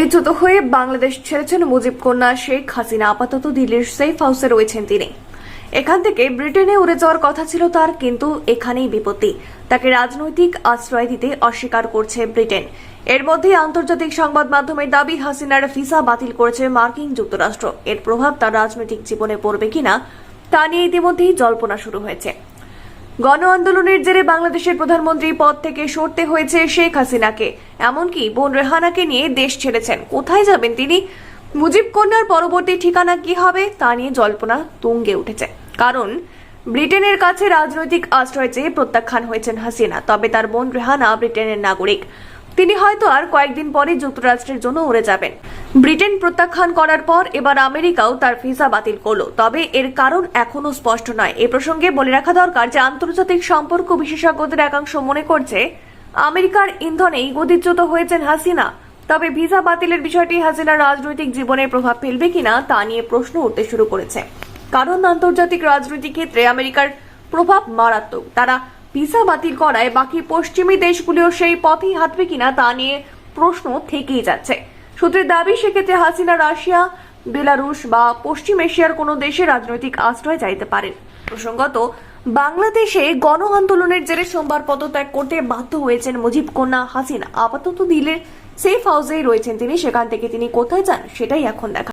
গদিচ্যুত হয়ে বাংলাদেশ ছেড়েছেন মুজিব কন্যা শেখ হাসিনা। আপাতত দিল্লির সেফ হাউসে রয়েছেন তিনি। এখান থেকে ব্রিটেনে উড়ে যাওয়ার কথা ছিল তার, কিন্তু এখানেই বিপত্তি। তাকে রাজনৈতিক আশ্রয় দিতে অস্বীকার করছে ব্রিটেন। এর মধ্যে আন্তর্জাতিক সংবাদ মাধ্যমের দাবি, হাসিনার ভিসা বাতিল করেছে মার্কিন যুক্তরাষ্ট্র। এর প্রভাব তার রাজনৈতিক জীবনে পড়বে কিনা, তা নিয়ে ইতিমধ্যেই জল্পনা শুরু হয়েছে। গণ আন্দোলনের জেরে বাংলাদেশের প্রধানমন্ত্রী পদ থেকে সরতে হয়েছে শেখ হাসিনাকে। এমনকি বোন রেহানাকে নিয়ে দেশ ছেড়েছেন। কোথায় যাবেন তিনি? মুজিব কন্যার পরবর্তী ঠিকানা কি হবে তা নিয়ে জল্পনা তুঙ্গে উঠেছে। কারণ, ব্রিটেনের কাছে রাজনৈতিক আশ্রয় চেয়ে প্রত্যাখ্যান হয়েছেন হাসিনা, তবে তার বোন রেহানা ব্রিটেনের নাগরিক। তিনি হয়তো আর কয়েকদিন পরে যুক্তরাষ্ট্রের জন্য উড়ে যাবেন। ব্রিটেন প্রত্যাখ্যান করার পর এবার আমেরিকাও তার ভিসা বাতিল করল। তবে এর কারণ এখনও স্পষ্ট নয়। এ প্রসঙ্গে বলে রাখা দরকার যে, আন্তর্জাতিক সম্পর্ক বিশেষজ্ঞদের একাংশ মনে করছে, আমেরিকার ইন্ধনেই গদিচ্যুত হয়েছেন হাসিনা। তবে ভিসা বাতিলের বিষয়টি হাসিনার রাজনৈতিক জীবনে প্রভাব ফেলবে কিনা তা নিয়ে প্রশ্ন উঠতে শুরু করেছে। কারণ আন্তর্জাতিক রাজনৈতিক ক্ষেত্রে আমেরিকার প্রভাব মারাত্মক। তারা ভিসা বাতিল করায় বাকি পশ্চিমী দেশগুলিও সেই পথেই হাঁটবে কিনা তা নিয়ে প্রশ্ন থেকেই যাচ্ছে। সূত্রের দাবি, সেক্ষেত্রে হাসিনা রাশিয়া, বেলারুশ বা পশ্চিম এশিয়ার কোনো দেশে রাজনৈতিক আশ্রয় চাইতে পারেন। প্রসঙ্গত, বাংলাদেশে গণ আন্দোলনের জেরে সোমবার পদত্যাগ করতে বাধ্য হয়েছেন মুজিব কন্যা হাসিনা। আপাতত দিল্লির সেফ হাউসেই রয়েছেন তিনি, সেখান থেকে তিনি কোথায় যান সেটাই এখন দেখা।